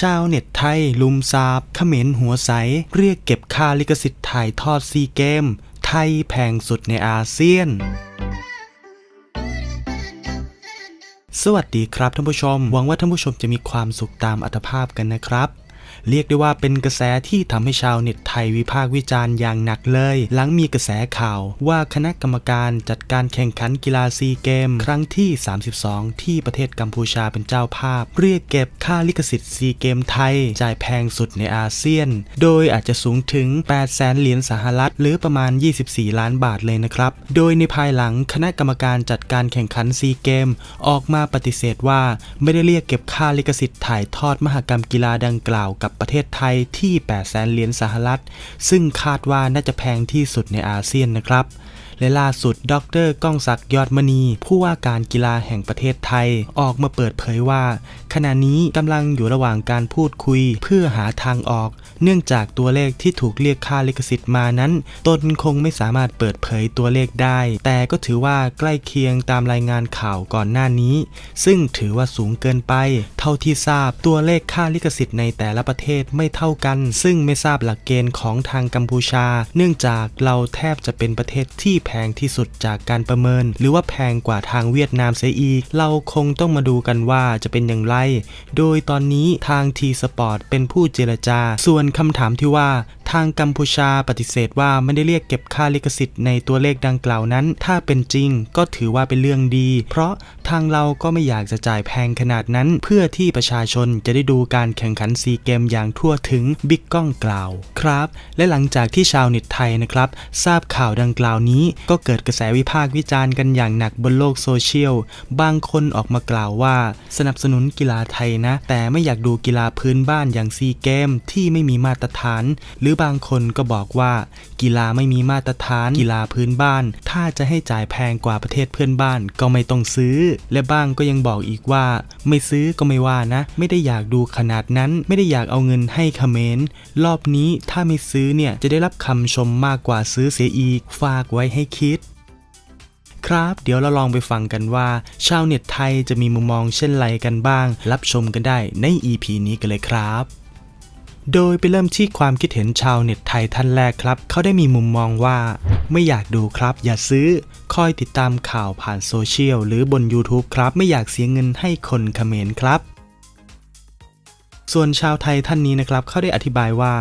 ชาวเน็ตไทย ลุมซาบเขมรหัวใส เรียกเก็บค่าลิขสิทธิ์ถ่ายทอดซีเกม ไทยแพงสุดในอาเซียนสวัสดีครับท่านผู้ชม หวังว่าท่านผู้ชมจะมีความสุขตามอัตภาพกันนะครับ เรียกได้ว่าเป็นกระแสที่ทำให้ชาวเน็ตไทยวิพากษ์วิจารณ์อย่างหนักเลย หลังมีกระแสข่าวว่าคณะกรรมการจัดการแข่งขันกีฬาซีเกม ครั้งที่ 32 ที่ประเทศกัมพูชาเป็นเจ้าภาพ เรียกเก็บค่าลิขสิทธิ์ซีเกมไทย จ่ายแพงสุดในอาเซียน โดยอาจจะสูงถึง 8 แสนเหรียญสหรัฐ หรือประมาณ 24 ล้านบาทเลยนะครับ โดยในภายหลังคณะกรรมการจัดการแข่งขันซีเกม ออกมาปฏิเสธว่าไม่ได้เรียกเก็บค่าลิขสิทธิ์ถ่ายทอดมหกรรมกีฬาดังกล่าวกับประเทศไทยที่ 8 แสนเหรียญสหรัฐ ซึ่งคาดว่าน่าจะแพงที่สุดในอาเซียนนะครับ และล่าสุด ดรก้องศักดิ์ยอดมณี ผู้ว่าการกีฬาแห่งประเทศไทย ออกมาเปิดเผยว่า ขณะนี้กำลังอยู่ระหว่างการพูดคุยเพื่อหาทางออก เนื่องจากตัวเลขที่ถูกเรียกค่าลิขสิทธิ์มานั้น ตนคงไม่สามารถเปิดเผยตัวเลขได้ แต่ก็ถือว่าใกล้เคียงตามรายงานข่าวก่อนหน้านี้ ซึ่งถือว่าสูงเกินไป เท่าที่ทราบตัวเลขค่าลิขสิทธิ์ในแต่ละประเทศไม่เท่ากัน ซึ่งไม่ทราบหลักเกณฑ์ของทางกัมพูชา เนื่องจากเราแทบจะเป็นประเทศที่แพงที่สุดจากการประเมิน หรือว่าแพงกว่าทางเวียดนามเสียอีก เราคงต้องมาดูกันว่าจะเป็นอย่างไร โดยตอนนี้ทางทีสปอร์ตเป็นผู้เจรจา ส่วนคำถามที่ว่า ทางกัมพูชาปฏิเสธว่าไม่ได้เรียกเก็บค่าลิขสิทธิ์ในตัวเลขดังกล่าวนั้น ถ้าเป็นจริงก็ถือว่าเป็นเรื่องดี เพราะทางเราก็ไม่อยากจะจ่ายแพงขนาดนั้น เพื่อที่ประชาชนจะได้ดูการแข่งขันซีเกมอย่างทั่วถึงบิ๊กก้องกล่าวครับ และหลังจากที่ชาวเน็ตไทยนะครับ ทราบข่าวดังกล่าวนี้ ก็เกิดกระแสวิพากษ์วิจารณ์กันอย่างหนักบนโลกโซเชียลบางคนออกมากล่าวว่า สนับสนุนกีฬาไทยนะ แต่ไม่อยากดูกีฬาพื้นบ้านอย่างซีเกมที่ไม่มีมาตรฐาน หรือบางคนก็บอกว่ากีฬาไม่มีมาตรฐานกีฬาพื้นบ้าน ถ้าจะให้จ่ายแพงกว่าประเทศเพื่อนบ้านก็ไม่ต้องซื้อ และบ้างก็ยังบอกอีกว่า ไม่ซื้อก็ไม่ว่านะ ไม่ได้อยากดูขนาดนั้นไม่ได้อยากเอาเงินให้เขมรรอบนี้ถ้าไม่ซื้อเนี่ยจะได้รับคำชมมากกว่าซื้อเสียอีก ฝากไว้ให้คิดครับเดี๋ยวเราลองไปฟังกันว่า ชาวเน็ตไทยจะมีมุมมองเช่นไรกันบ้าง รับชมกันได้ใน EP นี้กันเลยครับ โดยไปเริ่มที่ความคิดเห็นชาวเน็ตไทยท่านแรกครับ เขาได้มีมุมมองว่า ไม่อยากดูครับ อย่าซื้อ คอยติดตามข่าวผ่านโซเชียลหรือบน YouTube ครับ ไม่อยากเสียเงินให้คนเขมรครับ ส่วนชาวไทยท่านนี้นะครับ เขาได้อธิบายว่า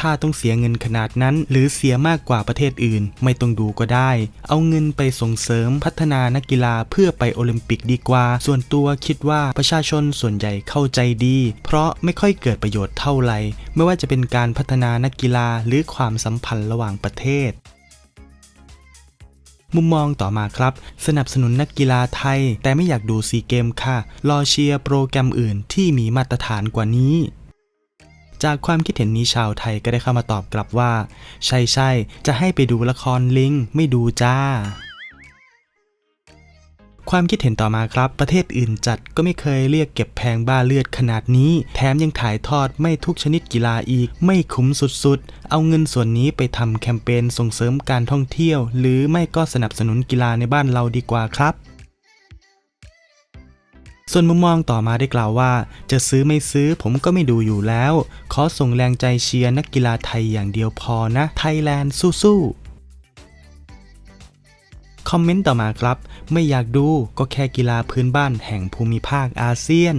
ถ้าต้องเสียเงินขนาดนั้น หรือเสียมากกว่าประเทศอื่น ไม่ต้องดูก็ได้ เอาเงินไปส่งเสริมพัฒนานักกีฬาเพื่อไปโอลิมปิกดีกว่า ส่วนตัวคิดว่าประชาชนส่วนใหญ่เข้าใจดี เพราะไม่ค่อยเกิดประโยชน์เท่าไหร่ ไม่ว่าจะเป็นการพัฒนานักกีฬาหรือความสัมพันธ์ระหว่างประเทศมุมมองต่อมาครับ สนับสนุนนักกีฬาไทย แต่ไม่อยากดูซีเกมค่ะ รอเชียร์โปรแกรมอื่นที่มีมาตรฐานกว่านี้ จากความคิดเห็นนี้ชาวไทยก็ได้เข้ามาตอบกลับว่า ใช่ใช่จะให้ไปดูละครลิงไม่ดูจ้า ความคิดเห็นต่อมาครับ ประเทศอื่นจัดก็ไม่เคยเรียกเก็บแพงบ้าเลือดขนาดนี้ แถมยังถ่ายทอดไม่ทุกชนิดกีฬาอีก ไม่คุ้มสุดๆ เอาเงินส่วนนี้ไปทำแคมเปญส่งเสริมการท่องเที่ยว หรือไม่ก็สนับสนุนกีฬาในบ้านเราดีกว่าครับ ส่วนมุมมองต่อมาได้กล่าวว่า จะซื้อไม่ซื้อผมก็ไม่ดูอยู่แล้ว ขอส่งแรงใจเชียร์นักกีฬาไทยอย่างเดียวพอนะ ไทยแลนด์สู้ๆคอมเมนต์ต่อมาครับ ไม่อยากดูก็แค่กีฬาพื้นบ้านแห่งภูมิภาคอาเซียน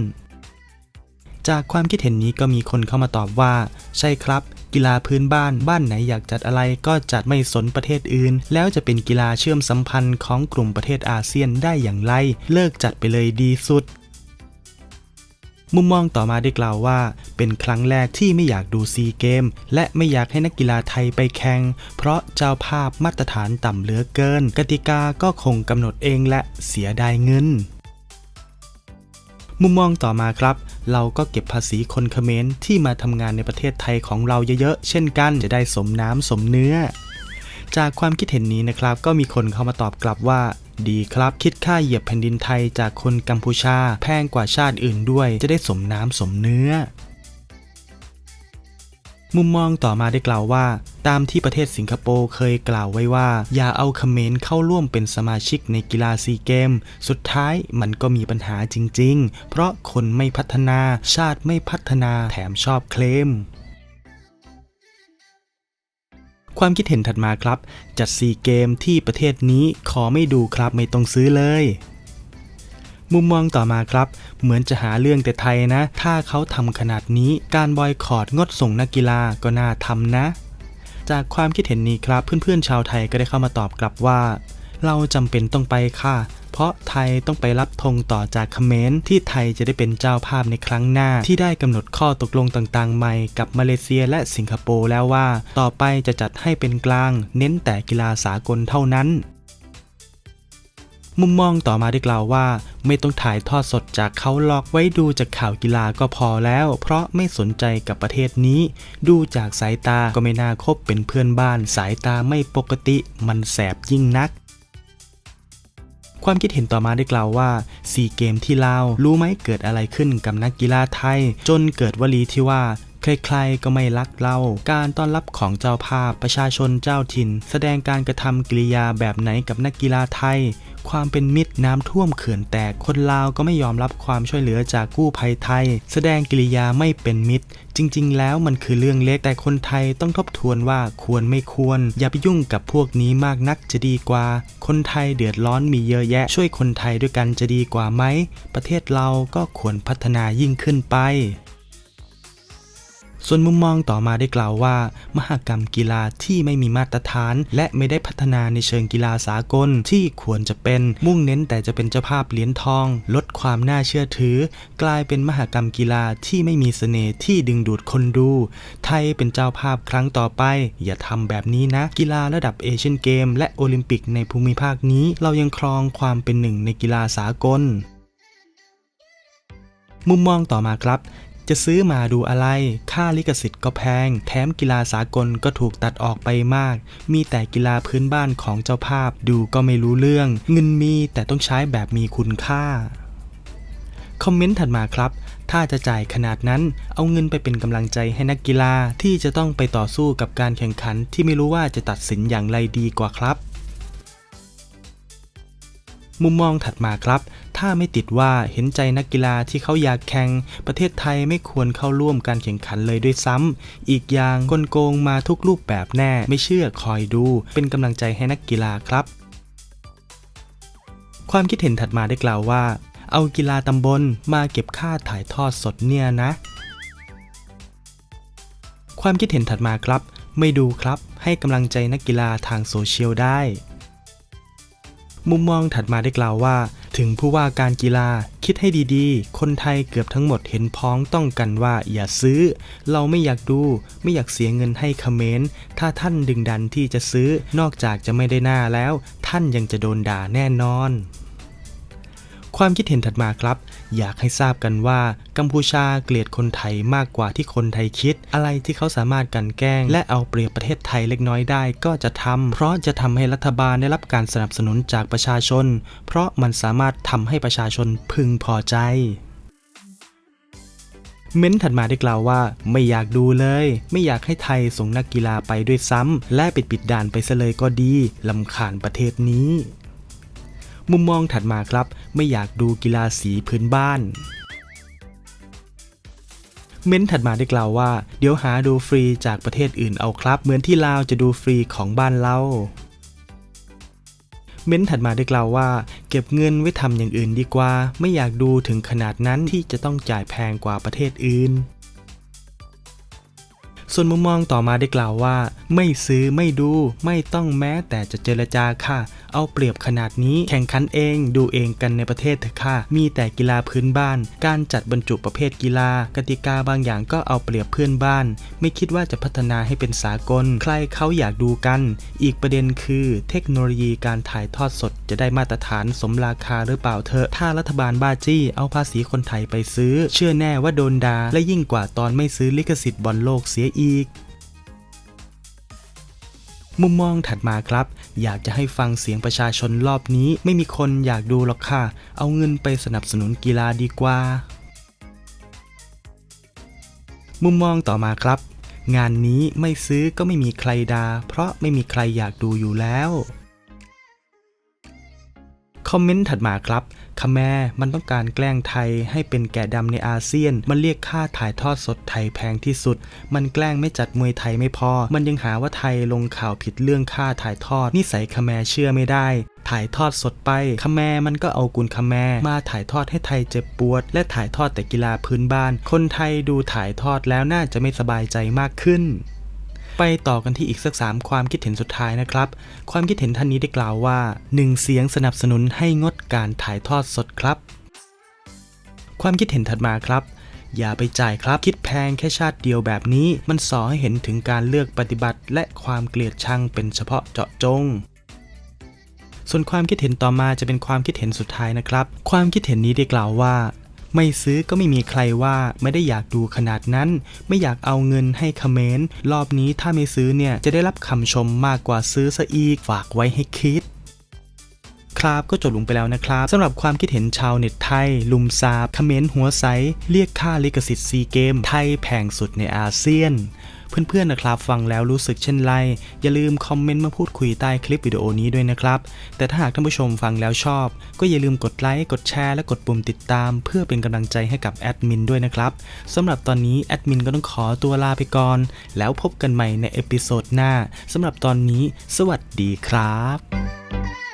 จากความคิดเห็นนี้ก็มีคนเข้ามาตอบว่า ใช่ครับ กีฬาพื้นบ้านบ้านไหนอยากจัดอะไรก็จัดไม่สนประเทศอื่น แล้วจะเป็นกีฬาเชื่อมสัมพันธ์ของกลุ่มประเทศอาเซียนได้อย่างไร เลิกจัดไปเลยดีสุด มุมมองต่อมาได้กล่าวว่า เป็นครั้งแรกที่ไม่อยากดูซีเกม และไม่อยากให้นักกีฬาไทยไปแข่งเพราะเจ้าภาพมาตรฐานต่ำเหลือเกิน กติกาก็คงกำหนดเองและเสียดายเงินมุมมองต่อมาครับ เราก็เก็บภาษีคนเขมรที่มาทำงานในประเทศไทยของเราเยอะๆ เช่นกันจะได้สมน้ำสมเนื้อ จากความคิดเห็นนี้นะครับ ก็มีคนเข้ามาตอบกลับว่า ดีครับ คิดค่าเหยียบแผ่นดินไทยจากคนกัมพูชา แพงกว่าชาติอื่นด้วย จะได้สมน้ำสมเนื้อ มุมมองต่อมาได้กล่าวว่า ตามที่ประเทศสิงคโปร์เคยกล่าวไว้ว่า อย่าเอาเขมรเข้าร่วมเป็นสมาชิกในกีฬาซีเกม สุดท้ายมันก็มีปัญหาจริง ๆ เพราะคนไม่พัฒนาชาติไม่พัฒนาแถมชอบเคลม ความคิดเห็นถัดมาครับ จัดซีเกมที่ประเทศนี้ขอไม่ดูครับไม่ต้องซื้อเลย มุมมองต่อมาครับ เหมือนจะหาเรื่องแต่ไทยนะ ถ้าเขาทำขนาดนี้การบอยคอรดงดส่งนักกีฬาก็น่าทำนะ จากความคิดเห็นนี้ครับเพื่อนๆชาวไทยก็ได้เข้ามาตอบกลับว่า เราจำเป็นต้องไปค่ะ เพราะไทยต้องไปรับธงต่อจากเขมรที่ไทยจะได้เป็นเจ้าภาพในครั้งหน้า ที่ได้กำหนดข้อตกลงต่างๆ ใหม่กับมาเลเซียและสิงคโปร์แล้วว่า ต่อไปจะจัดให้เป็นกลาง เน้นแต่กีฬาสากลเท่านั้นมุมมองต่อมาได้กล่าวว่า ไม่ต้องถ่ายทอดสดจากเขาหรอกไว้ดูจากข่าวกีฬาก็พอแล้ว เพราะไม่สนใจกับประเทศนี้ ดูจากสายตาก็ไม่น่าคบเป็นเพื่อนบ้าน สายตาไม่ปกติมันแสบยิ่งนัก ความคิดเห็นต่อมาได้กล่าวว่าซีเกมที่ลาวรู้ไหมเกิดอะไรขึ้นกับนักกีฬาไทย จนเกิดวลีที่ว่า ใครๆก็ไม่รักเรา การต้อนรับของเจ้าภาพประชาชนเจ้าถิ่น แสดงการกระทำกิริยาแบบไหนกับนักกีฬาไทย ความเป็นมิตรน้ำท่วมเขื่อนแตกคนลาวก็ไม่ยอมรับความช่วยเหลือจากกู้ภัยไทย แสดงกิริยาไม่เป็นมิตร จริง ๆ แล้วมันคือเรื่องเล็กแต่คนไทยต้องทบทวนว่าควรไม่ควร อย่าไปยุ่งกับพวกนี้มากนักจะดีกว่า คนไทยเดือดร้อนมีเยอะแยะ ช่วยคนไทยด้วยกันจะดีกว่าไหม ประเทศเราก็ควรพัฒนายิ่งขึ้นไป ส่วนมุมมองต่อมาได้กล่าวว่า มหกรรมกีฬาที่ไม่มีมาตรฐาน และไม่ได้พัฒนาในเชิงกีฬาสากลที่ควรจะเป็นมุ่งเน้นแต่จะเป็นเจ้าภาพเหรียญทอง ลดความน่าเชื่อถือ กลายเป็นมหกรรมกีฬาที่ไม่มีเสน่ห์ที่ดึงดูดคนดู ไทยเป็นเจ้าภาพครั้งต่อไป อย่าทำแบบนี้นะ กีฬาระดับเอเชียนเกม และโอลิมปิกในภูมิภาคนี้ เรายังครองความเป็นหนึ่งในกีฬาสากลมุมมองต่อมาครับ จะซื้อมาดูอะไร ค่าลิขสิทธิ์ก็แพง แถมกีฬาสากลก็ถูกตัดออกไปมาก มีแต่กีฬาพื้นบ้านของเจ้าภาพดูก็ไม่รู้เรื่อง เงินมีแต่ต้องใช้แบบมีคุณค่า คอมเมนต์ถัดมาครับ ถ้าจะจ่ายขนาดนั้น เอาเงินไปเป็นกำลังใจให้นักกีฬาที่จะต้องไปต่อสู้กับการแข่งขันที่ไม่รู้ว่าจะตัดสินอย่างไรดีกว่าครับมุมมองถัดมาครับ ถ้าไม่ติดว่าเห็นใจนักกีฬาที่เขาอยากแข่งประเทศไทยไม่ควรเข้าร่วมการแข่งขันเลยด้วยซ้ำอีกอย่างกลโกงมาทุกรูปแบบแน่ไม่เชื่อคอยดู เป็นกำลังใจให้นักกีฬาครับ ความคิดเห็นถัดมาได้กล่าวว่า เอากีฬาตำบลมาเก็บค่าถ่ายทอดสดเนี่ยนะ ความคิดเห็นถัดมาครับ ไม่ดูครับ ให้กำลังใจนักกีฬาทางโซเชียลได้ มุมมองถัดมาได้กล่าวว่า ถึงผู้ว่าการกีฬาคิดให้ดีๆ คนไทยเกือบทั้งหมดเห็นพ้องต้องกันว่าอย่าซื้อ เราไม่อยากดู ไม่อยากเสียเงินให้คอมเมนต์ ถ้าท่านดึงดันที่จะซื้อนอกจากจะไม่ได้หน้าแล้ว ท่านยังจะโดนด่าแน่นอน ความคิดเห็นถัดมาครับ อยากให้ทราบกันว่ากัมพูชาเกลียดคนไทยมากกว่าที่คนไทยคิด อะไรที่เขาสามารถกันแกล้ง และเอาเปรียบประเทศไทยเล็กน้อยได้ก็จะทำเพราะจะทำให้รัฐบาลได้รับการสนับสนุนจากประชาชน เพราะมันสามารถทำให้ประชาชนพึงพอใจเม้นท์ถัดมาได้กล่าวว่า ไม่อยากดูเลย ไม่อยากให้ไทยส่งนักกีฬาไปด้วยซ้ำและปิดปิดด่านไปซะเลยก็ดีลำคาญประเทศนี้ มุมมองถัดมาครับ ไม่อยากดูกีฬาสีพื้นบ้าน เม้นท์ถัดมาได้กล่าวว่า เดี๋ยวหาดูฟรีจากประเทศอื่นเอาครับ เหมือนที่ลาวจะดูฟรีของบ้านเราเม้นท์ถัดมาได้กล่าวว่า เก็บเงินไว้ทำอย่างอื่นดีกว่า ไม่อยากดูถึงขนาดนั้นที่จะต้องจ่ายแพงกว่าประเทศอื่น ส่วนมุมมองต่อมาได้กล่าวว่า ไม่ซื้อไม่ดูไม่ต้องแม้แต่จะเจรจาค่ะ เอาเปรียบขนาดนี้แข่งขันเองดูเองกันในประเทศเถอะค่ะ มีแต่กีฬาพื้นบ้าน การจัดบรรจุประเภทกีฬา กติกาบางอย่างก็เอาเปรียบเพื่อนบ้าน ไม่คิดว่าจะพัฒนาให้เป็นสากล ใครเขาอยากดูกัน อีกประเด็นคือ เทคโนโลยีการถ่ายทอดสด จะได้มาตรฐานสมราคาหรือเปล่าเถอะถ้ารัฐบาลบ้าจี้เอาภาษีคนไทยไปซื้อ เชื่อแน่ว่าโดนดา่าและยิ่งกว่าตอนไม่ซื้อลิขสิทธิ์บอลโลกเสียอีก มุมมองถัดมาครับ อยากจะให้ฟังเสียงประชาชนรอบนี้ ไม่มีคนอยากดูหรอกค่ะ เอาเงินไปสนับสนุนกีฬาดีกว่า มุมมองต่อมาครับ งานนี้ไม่ซื้อก็ไม่มีใครดา่าเพราะไม่มีใครอยากดูอยู่แล้ว คอมเมนต์ถัดมาครับคาแมมันต้องการแกล้งไทยให้เป็นแก่ดำในอาเซียน มันเรียกค่าถ่ายทอดสดไทยแพงที่สุด มันแกล้งไม่จัดมวยไทยไม่พอ มันยังหาว่าไทยลงข่าวผิดเรื่องค่าถ่ายทอด นิสัยคาแมเชื่อไม่ได้ ถ่ายทอดสดไปคาแมมันก็เอากุลคาแมมาถ่ายทอดให้ไทยเจ็บปวด และถ่ายทอดแต่กีฬาพื้นบ้าน คนไทยดูถ่ายทอดแล้วน่าจะไม่สบายใจมากขึ้น ไปต่อกันที่อีกสักสามความคิดเห็นสุดท้ายนะครับ ความคิดเห็นท่านนี้ได้กล่าวว่า 1 เสียงสนับสนุนให้งดการถ่ายทอดสดครับ ความคิดเห็นถัดมาครับ อย่าไปจ่ายครับคิดแพงแค่ชาติเดียวแบบนี้ มันสอให้เห็นถึงการเลือกปฏิบัติ และความเกลียดชังเป็นเฉพาะเจาะจงส่วนความคิดเห็นต่อมาจะเป็นความคิดเห็นสุดท้ายนะครับ ความคิดเห็นนี้ได้กล่าวว่า ไม่ซื้อก็ไม่มีใครว่าไม่ได้อยากดูขนาดนั้น ไม่อยากเอาเงินให้คอมเขมนต์รอบนี้ถ้าไม่ซื้อเนี่ยจะได้รับคำชมมากกว่าซื้อซะอีกฝากไว้ให้คิดครับก็จบลงไปแล้วนะครับสำหรับความคิดเห็นชาวเน็ตไทย ลุมซาบคอมเขมนต์หัวใส เรียกค่าลิขสิทธิ์ซีเกม ไทยแพงสุดในอาเซียน เพื่อนๆนะครับ ฟังแล้วรู้สึกเช่นไร อย่าลืมคอมเมนต์มาพูดคุยใต้คลิปวิดีโอนี้ด้วยนะครับ แต่ถ้าหากท่านผู้ชมฟังแล้วชอบ ก็อย่าลืมกดไลค์กดแชร์และกดปุ่มติดตาม เพื่อเป็นกำลังใจให้กับแอดมินด้วยนะครับสำหรับตอนนี้แอดมินก็ต้องขอตัวลาไปก่อน แล้วพบกันใหม่ในเอพิโซดหน้าสำหรับตอนนี้ สวัสดีครับ